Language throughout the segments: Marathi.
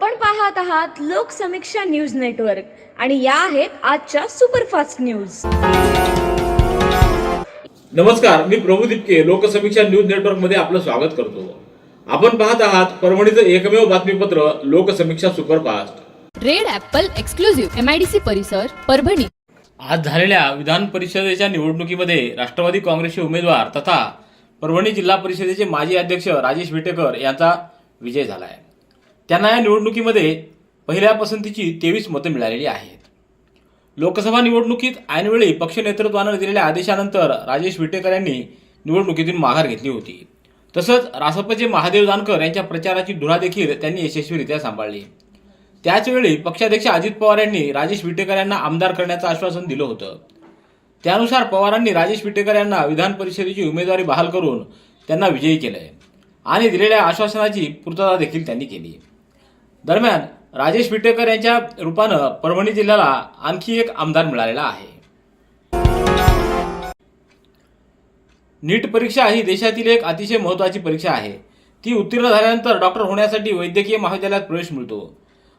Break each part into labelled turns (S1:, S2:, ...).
S1: आपण पाहत आहात लोकसमीक्षा न्यूज नेटवर्क आणि या आहेत आजच्या सुपरफास्ट न्यूज.
S2: नमस्कार मी प्रभू दिपके लोकसमीक्षा न्यूज नेटवर्कमध्ये आपलं स्वागत करतो. आपण पाहत आहात परभणीचं एकमेव बातमीपत्र Loksamiksha superfast.
S3: Red Apple exclusive MIDC परिसर परभणी.
S2: आज झालेल्या विधान परिषदेच्या निवडणुकीमध्ये राष्ट्रवादी काँग्रेसचे उमेदवार तथा परभणी जिल्हा परिषदेचे माजी अध्यक्ष राजेश विटेकर यांचा विजय झाला आहे त्यांना या निवडणुकीमध्ये पहिल्या पसंतीची तेवीस मतं मिळालेली आहेत. लोकसभा निवडणुकीत ऐनवेळी पक्ष नेतृत्वानं दिलेल्या आदेशानंतर राजेश विटेकर यांनी निवडणुकीतून माघार घेतली होती. तसंच रासपचे महादेव जानकर यांच्या प्रचाराची धुरा देखील त्यांनी यशस्वीरित्या सांभाळली. त्याचवेळी पक्षाध्यक्ष अजित पवार यांनी राजेश विटेकर यांना आमदार करण्याचं आश्वासन दिलं होतं. त्यानुसार पवारांनी राजेश विटेकर यांना विधान परिषदेची उमेदवारी बहाल करून त्यांना विजयी केलंय आणि दिलेल्या आश्वासनाची पूर्तता देखील त्यांनी केली. दरम्यान राजेश विटेकर यांच्या रूपानं परभणी जिल्ह्याला आणखी एक आमदार मिळालेला आहे. नीट परीक्षा ही देशातील एक अतिशय महत्त्वाची परीक्षा आहे. ती उत्तीर्ण झाल्यानंतर डॉक्टर होण्यासाठी वैद्यकीय महाविद्यालयात प्रवेश मिळतो.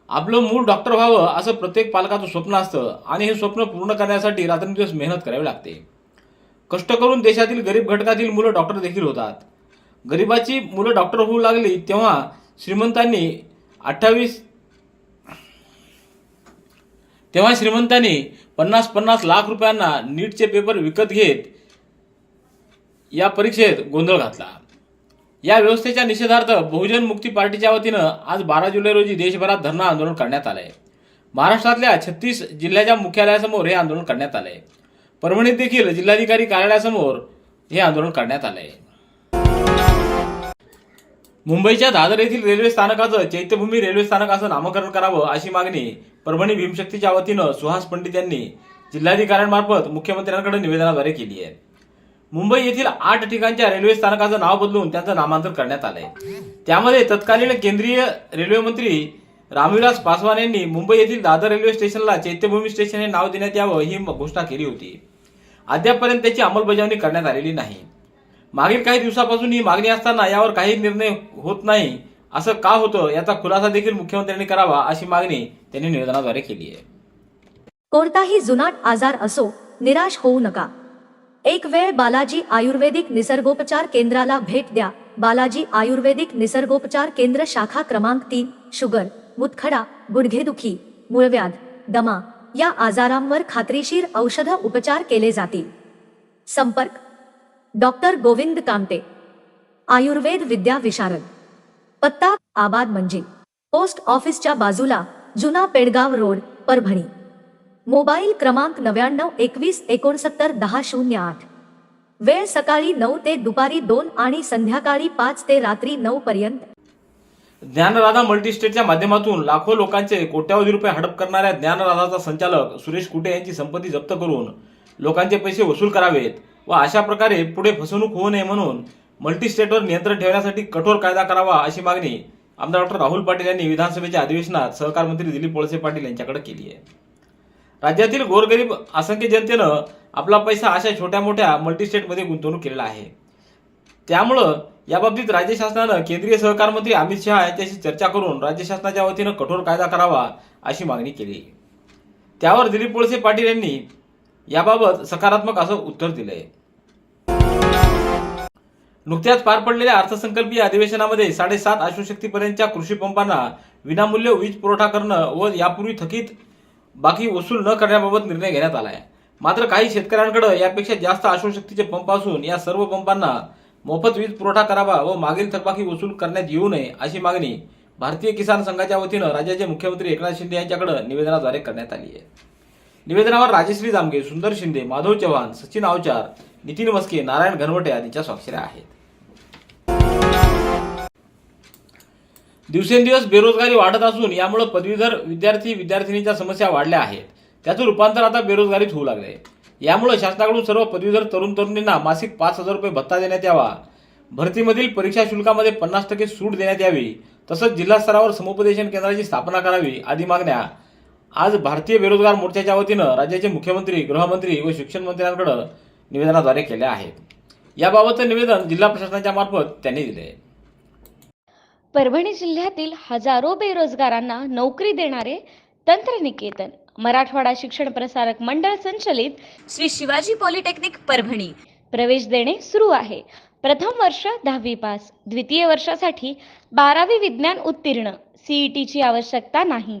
S2: आपलं मूळ डॉक्टर व्हावं असं प्रत्येक पालकाचं स्वप्न असतं आणि हे स्वप्न पूर्ण करण्यासाठी रात्रंदिवस मेहनत करावी लागते. कष्ट करून देशातील गरीब घटकातील मुलं डॉक्टर देखील होतात. गरिबाची मुलं डॉक्टर होऊ लागली तेव्हा श्रीमंतांनी अठ्ठावीस. तेव्हा श्रीमंतांनी पन्नास पन्नास लाख रुपयांना नीटचे पेपर विकत घेत या परीक्षेत गोंधळ घातला. या व्यवस्थेच्या निषेधार्थ बहुजन मुक्ती पार्टीच्या वतीनं आज बारा जुलै रोजी देशभरात धरणं आंदोलन करण्यात आलंय. महाराष्ट्रातल्या छत्तीस जिल्ह्याच्या मुख्यालयासमोर हे आंदोलन करण्यात आलंय. परभणीत देखील जिल्हाधिकारी कार्यालयासमोर हे आंदोलन करण्यात आलंय. मुंबईच्या दादर येथील रेल्वे स्थानकाचं चैत्यभूमी रेल्वे स्थानकाचं नामकरण करावं अशी मागणी परभणी भीमशक्तीच्या वतीनं सुहास पंडित यांनी जिल्हाधिकाऱ्यांमार्फत मुख्यमंत्र्यांकडे निवेदनाद्वारे केली आहे. मुंबई येथील आठ ठिकाणच्या रेल्वे स्थानकाचं नाव बदलून त्यांचं नामांतर करण्यात आलंय. त्यामध्ये तत्कालीन केंद्रीय रेल्वे मंत्री रामविलास पासवान यांनी मुंबई येथील दादर रेल्वे स्टेशनला चैत्यभूमी स्टेशन हे नाव देण्यात यावं ही घोषणा केली होती. अद्यापपर्यंत त्याची अंमलबजावणी करण्यात आलेली नाही. मागील काही दिवसापासून ही मागणी असताना यावर काही निर्णय होत नाही. असं का होतं? याचा खुलासा देखील मुख्यमंत्र्यांनी करावा अशी मागणी त्यांनी निवेदनाद्वारे केली आहे.
S4: कोणताही जुनाट आजार असो निराश होऊ नका. एक वेळ बालाजी आयुर्वेदिक निसर्गोपचार केंद्राला भेट द्या. बालाजी आयुर्वेदिक निसर्गोपचार केंद्र शाखा क्रमांक तीन शुगर मुतखडा गुडघेदुखी मूळव्याध दमा या आजारांवर खात्रीशीर औषध उपचार केले जातील. संपर्क डॉक्टर गोविंद कामते. आयुर्वेद विद्या विशारद. पत्ता आबाद म्हणजे पोस्ट ऑफिसच्या बाजूला जुना पेडगाव रोड परभणी. मोबाईल क्रमांक नव्याण्णव एकवीस एकोणसत्तर दहा शून्य आठ. वेळ सकाळी नऊ ते दुपारी दोन आणि संध्याकाळी पाच ते रात्री नऊ पर्यंत.
S2: ज्ञानराधा मल्टीस्टेटच्या माध्यमातून लाखो लोकांचे कोट्यावधी रुपये हडप करणाऱ्या ज्ञानराधाचा संचालक सुरेश कुटे यांची संपत्ती जप्त करून लोकांचे पैसे वसूल करावेत. व अशा प्रकारे पुढे फसवणूक होऊ नये म्हणून मल्टीस्टेटवर नियंत्रण ठेवण्यासाठी कठोर कायदा करावा अशी मागणी आमदार डॉक्टर राहुल पाटील यांनी विधानसभेच्या अधिवेशनात सहकार मंत्री दिलीप वळसे पाटील यांच्याकडे केली आहे. राज्यातील गोरगरीब असंख्य जनतेनं आपला पैसा अशा छोट्या मोठ्या मल्टीस्टेटमध्ये गुंतवणूक केलेला आहे. त्यामुळं याबाबतीत राज्य शासनानं केंद्रीय सहकार मंत्री अमित शहा यांच्याशी चर्चा करून राज्य शासनाच्या वतीनं कठोर कायदा करावा अशी मागणी केली. त्यावर दिलीप वळसे पाटील यांनी याबाबत सकारात्मक असं उत्तर दिलंय. नुकत्याच पार पडलेल्या अर्थसंकल्पीय अधिवेशनामध्ये साडेसात अश्वशक्तीपर्यंतच्या कृषी पंपांना विनामूल्य वीज पुरवठा करणं व यापूर्वी थकीत बाकी वसूल न करण्याबाबत निर्णय घेण्यात आला आहे मात्र काही शेतकऱ्यांकडे यापेक्षा जास्त अश्वशक्तीचे पंप असून या सर्व पंपांना मोफत वीज पुरवठा करावा व मागील थकबाकी वसूल करण्यात येऊ नये अशी मागणी भारतीय किसान संघाच्या वतीनं राज्याचे मुख्यमंत्री एकनाथ शिंदे यांच्याकडे निवेदनाद्वारे करण्यात आली आहे. निवेदनावर राजश्री जामगे सुंदर शिंदे माधव चव्हाण सचिन आवचार नितीन मस्के नारायण घनवटे आदींच्या स्वाक्षऱ्या आहेत. दिवसेंदिवस बेरोजगारी वाढत असून यामुळे पदवीधर विद्यार्थी विद्यार्थिनीच्या समस्या वाढल्या आहेत. त्याचं रूपांतर आता बेरोजगारीत होऊ लागले यामुळे शासनाकडून सर्व पदवीधर तरुण तरुणींना मासिक पाच हजार रुपये भत्ता देण्यात यावा. भरतीमधील परीक्षा शुल्कामध्ये पन्नास टक्के सूट देण्यात यावी. तसंच जिल्हा स्तरावर समुपदेशन केंद्राची स्थापना करावी आदी मागण्या आज भारतीय बेरोजगार मोर्चाच्या वतीनं राज्याचे मुख्यमंत्री गृहमंत्री व शिक्षण मंत्र्यांकडे निवेदनाद्वारे केले आहे याबाबतचं निवेदन जिल्हा प्रशासनाच्या मार्फत त्यांनी दिले.
S1: परभणी जिल्ह्यातील हजारो बेरोजगारांना नोकरी देणारे तंत्रनिकेतन मराठवाडा शिक्षण प्रसारक मंडळ संचलित श्री शिवाजी पॉलिटेक्निक परभणी. प्रवेश देणे सुरू आहे. प्रथम वर्ष दहावी पास द्वितीय वर्षासाठी बारावी विज्ञान उत्तीर्ण सीईटीची आवश्यकता नाही.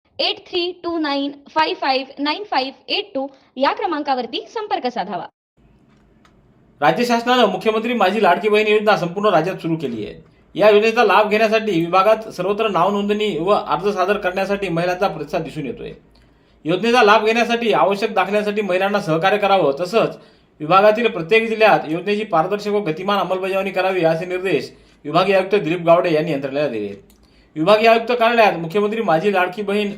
S1: eight three two nine five five nine five eight two या क्रमांकावरती संपर्क साधावा.
S2: राज्य शासनानं मुख्यमंत्री माझी लाडकी बहीण योजना संपूर्ण राज्यात सुरू केली आहे. या योजनेचा लाभ घेण्यासाठी विभागात सर्वत्र नाव नोंदणी व अर्ज सादर करण्यासाठी महिलांचा प्रतिसाद दिसून येतोय. योजनेचा लाभ घेण्यासाठी आवश्यक दाखल्यासाठी महिलांना सहकार्य करावं तसंच विभागातील प्रत्येक जिल्ह्यात योजनेची पारदर्शक व गतिमान अंमलबजावणी करावी असे निर्देश विभागीय आयुक्त दिलीप गावडे यांनी यंत्रणेला दिले. विभागीय आयुक्त कार्यालयात मुख्यमंत्री माझी लाडकी बहीण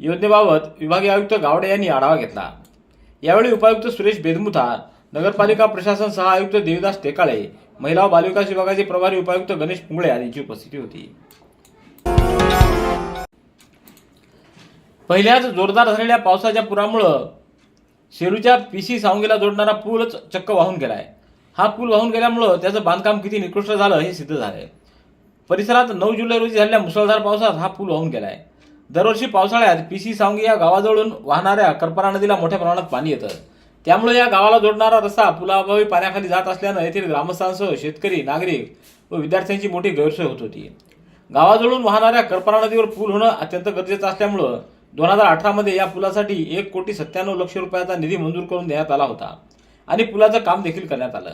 S2: योजनेबाबत विभागीय आयुक्त गावडे यांनी आढावा घेतला. यावेळी उपायुक्त सुरेश बेदमुथार नगरपालिका प्रशासन सह आयुक्त देवीदास टेकाळे महिला व बालविकास विभागाचे प्रभारी उपायुक्त गणेश पुंगळे आदींची उपस्थिती होती. पहिल्याच जोरदार झालेल्या पावसाच्या पुरामुळं शेरूच्या पीसी सावंगीला जोडणारा पूलच चक्क वाहून गेलाय. हा पूल वाहून गेल्यामुळं त्याचं बांधकाम किती निकृष्ट झालं हे सिद्ध झालंय. परिसरात नऊ जुलै रोजी झालेल्या मुसळधार पावसात हा पूल वाहून गेलाय. दरवर्षी पावसाळ्यात पीसी सावंगी या गावाजवळून वाहणाऱ्या करपरा नदीला मोठ्या प्रमाणात पाणी येतं. त्यामुळे या गावाला जोडणारा रस्ता पुलाअभावी पाण्याखाली जात असल्यानं येथील ग्रामस्थांसह शेतकरी नागरिक व विद्यार्थ्यांची मोठी गैरसोय होत होती. गावाजवळून वाहणाऱ्या करपरा नदीवर पूल होणं अत्यंत गरजेचं असल्यामुळं दोन हजार अठरामध्ये या पुलासाठी एक कोटी सत्त्याण्णव लक्ष रुपयाचा निधी मंजूर करून देण्यात आला होता आणि पुलाचं काम देखील करण्यात आलं.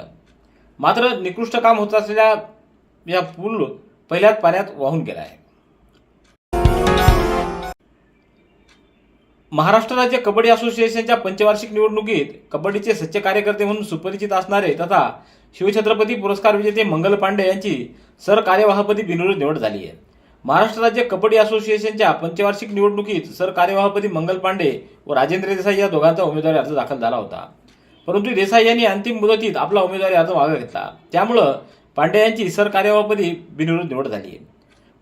S2: मात्र निकृष्ट काम होत असलेल्या या पूल पहिल्याच पाण्यात वाहून गेला आहे. महाराष्ट्र राज्य कबड्डी असोसिएशनच्या पंचवार्षिक निवडणुकीत कबड्डीचे सच्चे कार्यकर्ते म्हणून सुपरिचित असणारे तथा शिवछत्रपती पुरस्कार विजेते मंगल पांडे यांची सरकार्यवाहपदी बिनविरोध निवड झाली आहे. महाराष्ट्र राज्य कबड्डी असोसिएशनच्या पंचवार्षिक निवडणुकीत सरकार्यवाहपदी मंगल पांडे व राजेंद्र देसाई या दोघांचा उमेदवारी अर्ज दाखल झाला होता. परंतु देसाई यांनी अंतिम मुदतीत आपला उमेदवारी अर्ज मागे घेतला. त्यामुळं पांडे यांची सरकार्यवाहपदी बिनविरोध निवड झाली आहे.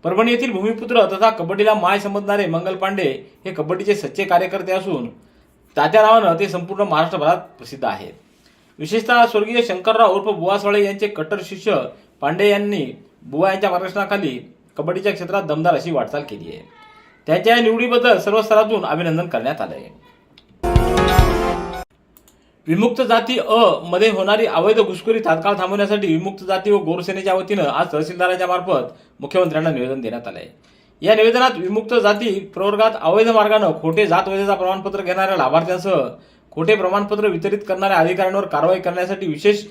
S2: परभणी येथील भूमिपुत्र तथा कबड्डीला माय समजणारे मंगल पांडे हे कबड्डीचे सच्चे कार्यकर्ते असून तात्या नावानं ते संपूर्ण महाराष्ट्रभरात प्रसिद्ध आहेत. विशेषतः स्वर्गीय शंकरराव उर्फ बुवा साळे यांचे कट्टर शिष्य पांडे यांनी बुवा यांच्या मार्गदर्शनाखाली कबड्डीच्या क्षेत्रात दमदार अशी वाटचाल केली आहे. त्यांच्या या निवडीबद्दल सर्व स्तरातून अभिनंदन करण्यात आलं आहे विमुक्त जाती अ मध्ये होणारी अवैध घुसखोरी तात्काळ थांबवण्यासाठी विमुक्त जाती व गोरसेनेच्या वतीनं आज तहसीलदाराच्या मार्फत मुख्यमंत्र्यांना निवेदन देण्यात आलंय. या निवेदनात विमुक्त जाती प्रवर्गात अवैध मार्गानं खोटे जात वैधता प्रमाणपत्र घेणाऱ्या लाभार्थ्यांसह खोटे प्रमाणपत्र वितरित करणाऱ्या अधिकाऱ्यांवर कारवाई करण्यासाठी विशेष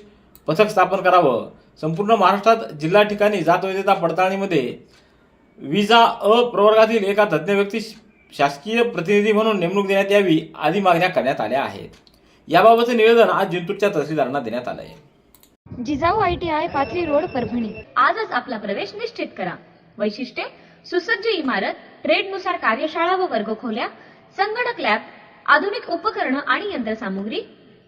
S2: पथक स्थापन करावं. संपूर्ण महाराष्ट्रात जिल्हा ठिकाणी जात वैधता पडताळणीमध्ये विजा अ प्रवर्गातील एका तज्ज्ञ व्यक्ती शासकीय प्रतिनिधी म्हणून नेमणूक देण्यात यावी आदी मागण्या करण्यात आल्या आहेत. याबाबतचे निवेदन आज जिंतूरच्या तहसीलदारांना देण्यात आलं आहे
S1: Jijau I T I Pathri road Parbhani. आजच आपला प्रवेश निश्चित करा. वैशिष्ट्ये सुसज्ज इमारत ट्रेडनुसार कार्यशाळा व वर्गखोल्या संगणक लॅब आधुनिक उपकरणं आणि यंत्रसामुग्री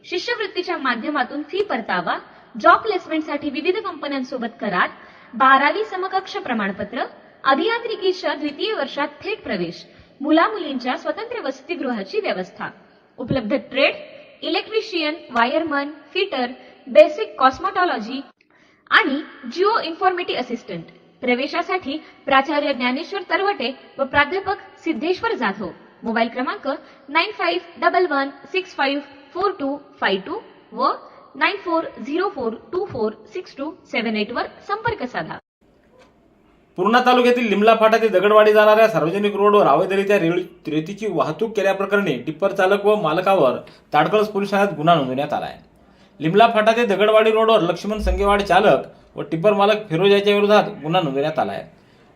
S1: शिष्यवृत्तीच्या माध्यमातून फी परतावा जॉब प्लेसमेंटसाठी विविध कंपन्यांसोबत करार बारावी समकक्ष प्रमाणपत्र अभियांत्रिकीच्या द्वितीय वर्षात थेट प्रवेश मुला मुलींच्या स्वतंत्र वसतिगृहाची व्यवस्था. उपलब्ध trade electrician wireman fitter basic cosmetology आणि जिओ इन्फॉर्मेटी असिस्टंट प्रवेशासाठी प्राचार्य ज्ञानेश्वर तरवटे व प्राध्यापक सिद्धेश्वर जाधव. मोबाईल क्रमांक nine five double one six five four two five two व nine four zero four two four six two seven eight वर संपर्क साधा.
S2: पूर्णा तालुक्यातील लिमला फाटा ते दगडवाडी जाणाऱ्या सार्वजनिक रोडवर अवैधरित्या रेतीची वाहतूक केल्याप्रकरणी टिप्पर चालक व मालकावर ताडकळस पोलीस ठाण्यात गुन्हा नोंदवण्यात आला आहे लिमला फाटा ते दगडवाडी रोडवर लक्ष्मण संगेवाड चालक व टिप्पर मालक फिरोज याच्या विरोधात गुन्हा नोंदवण्यात आला आहे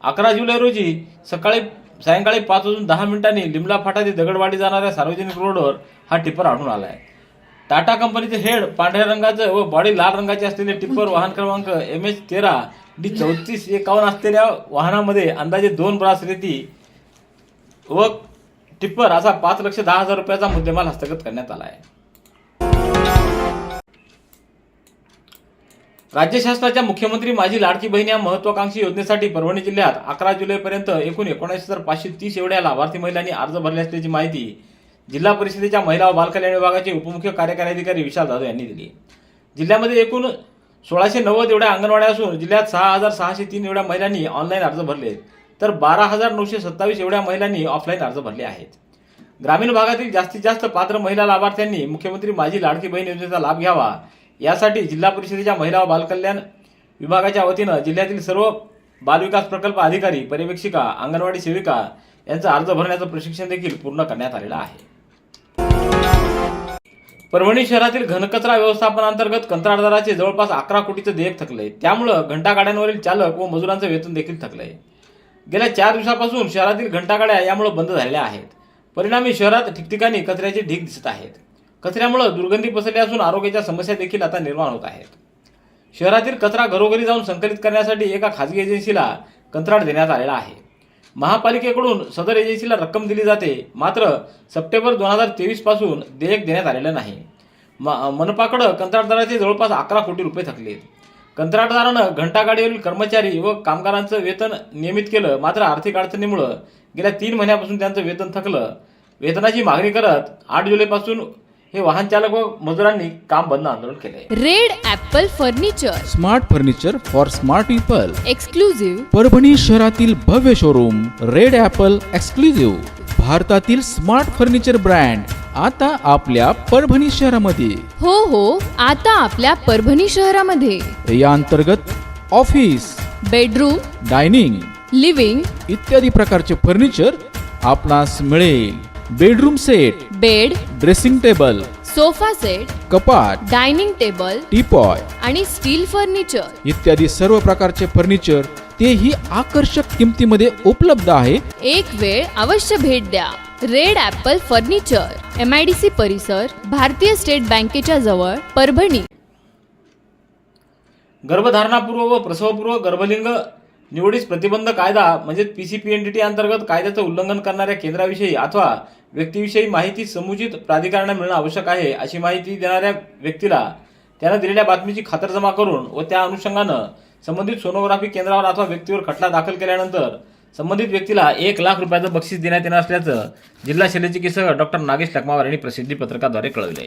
S2: अकरा जुलै रोजी सकाळी सायंकाळी पाच वाजून दहा मिनिटांनी लिमला फाटा ते दगडवाडी जाणाऱ्या सार्वजनिक रोडवर हा टिप्पर आढळून आला आहे टाटा कंपनीचे हेड पांढऱ्या रंगाचं व बॉडी लाल रंगाचे असलेले टिप्पर वाहन क्रमांक एम एच तेरा डी चौतीस एकावन्न असलेल्या वाहनामध्ये अंदाजे दोन ब्रास रेती व टिप्पर असा पाच लक्ष दहा हजार रुपयाचा मुद्देमाल हस्तगत करण्यात आला आहे. राज्य शासनाच्या मुख्यमंत्री माझी लाडकी बहीण या महत्वाकांक्षी योजनेसाठी परभणी जिल्ह्यात अकरा जुलैपर्यंत एकूण एकोणऐंशी हजार पाचशे तीस एवढ्या लाभार्थी महिलांनी अर्ज भरले असल्याची माहिती जिल्हा परिषदेच्या महिला व बालकल्याण विभागाचे उपमुख्य कार्यकारी अधिकारी विशाल जाधव यांनी दिली जिल्ह्यामध्ये एकूण सोळाशे नव्वद एवढ्या अंगणवाड्या असून जिल्ह्यात सहा हजार सहाशे तीन एवढ्या महिलांनी ऑनलाईन अर्ज भरले तर बारा हजार नऊशे सत्तावीस एवढ्या महिलांनी ऑफलाईन अर्ज भरले आहेत. ग्रामीण भागातील जास्तीत जास्त पात्र महिला लाभार्थ्यांनी मुख्यमंत्री माझी लाडकी बहीण योजनेचा लाभ घ्यावा. यासाठी जिल्हा परिषदेच्या महिला व बालकल्याण विभागाच्या वतीनं जिल्ह्यातील सर्व बालविकास प्रकल्प अधिकारी पर्यवेक्षिका अंगणवाडी सेविका यांचा अर्ज भरण्याचं प्रशिक्षण देखील पूर्ण करण्यात आलेलं आहे. परभणी शहरातील घनकचरा व्यवस्थापनांतर्गत कंत्राटदाराचे जवळपास अकरा कोटीचं देयक थकलंय. त्यामुळं घंटागाड्यांवरील चालक व मजुरांचं वेतन देखील थकलंय. गेल्या चार दिवसापासून शहरातील घंटागाड्या यामुळे बंद झालेल्या आहेत. परिणामी शहरात ठिकठिकाणी कचऱ्याचे ढीग दिसत आहेत. कचऱ्यामुळे दुर्गंधी पसरली असून आरोग्याच्या समस्या देखील आता निर्माण होत आहेत. शहरातील कचरा घरोघरी जाऊन संकलित करण्यासाठी एका खाजगी एजन्सीला कंत्राट देण्यात आलेला आहे. महापालिकेकडून सदर एजन्सीला रक्कम दिली जाते. मात्र सप्टेंबर दोन हजार तेवीसपासून देयक देण्यात आलेलं नाही. म- मनपाकडं कंत्राटदाराचे जवळपास अकरा कोटी रुपये थकलेत. कंत्राटदारानं घंटागाडीवरील कर्मचारी व कामगारांचं वेतन नियमित केलं. मात्र आर्थिक अडचणीमुळं गेल्या तीन महिन्यापासून त्यांचं वेतन थकलं. वेतनाची मागणी करत आठ जुलैपासून हे वाहन चालक व मजुरांनी काम बंद आंदोलन केले
S3: Red Apple furniture.
S5: Smart furniture for smart people.
S3: Exclusive
S5: Parbhani शहरातील भव्य शोरूम रेड ॲपल एक्सक्लुझिव्ह भारतातील स्मार्ट फर्निचर ब्रँड आता आपल्या परभणी शहरामध्ये.
S3: हो हो आता आपल्या परभणी शहरामध्ये.
S5: या अंतर्गत ऑफिस
S3: बेडरूम
S5: डायनिंग
S3: लिव्हिंग
S5: इत्यादी प्रकारचे फर्निचर आपणास मिळेल. Bedroom set
S3: bed
S5: dressing table
S3: sofa set
S5: कपाट
S3: डायनिंग टेबल
S5: टीपॉय
S3: आणि स्टील फर्निचर.
S5: इत्यादी सर्व प्रकारचे फर्निचर तेही आकर्षक किमतीमध्ये उपलब्ध आहे.
S3: एक वेळ अवश्य भेट द्या. Red Apple furniture M I D C परिसर भारतीय स्टेट बँकेच्या जवळ परभणी.
S2: गर्भधारणापूर्व व प्रसवपूर्व गर्भलिंग निवडीस प्रतिबंध कायदा म्हणजे टी अंतर्गत कायद्याचं उल्लंघन करणाऱ्या केंद्राविषयी अथवा व्यक्तीविषयी माहिती समुचित प्राधिकरणाने मिळणं आवश्यक आहे अशी माहिती देणाऱ्या व्यक्तीला त्यानं दिलेल्या बातमीची खातरजमा करून व त्या अनुषंगानं संबंधित सोनोग्राफी केंद्रावर अथवा व्यक्तीवर खटला दाखल केल्यानंतर संबंधित व्यक्तीला एक लाख रुपयाचं बक्षीस देण्यात येणार असल्याचं जिल्हा शल्यचिकित्सक डॉक्टर नागेश लकमावार यांनी प्रसिद्धी पत्रकाद्वारे कळविले.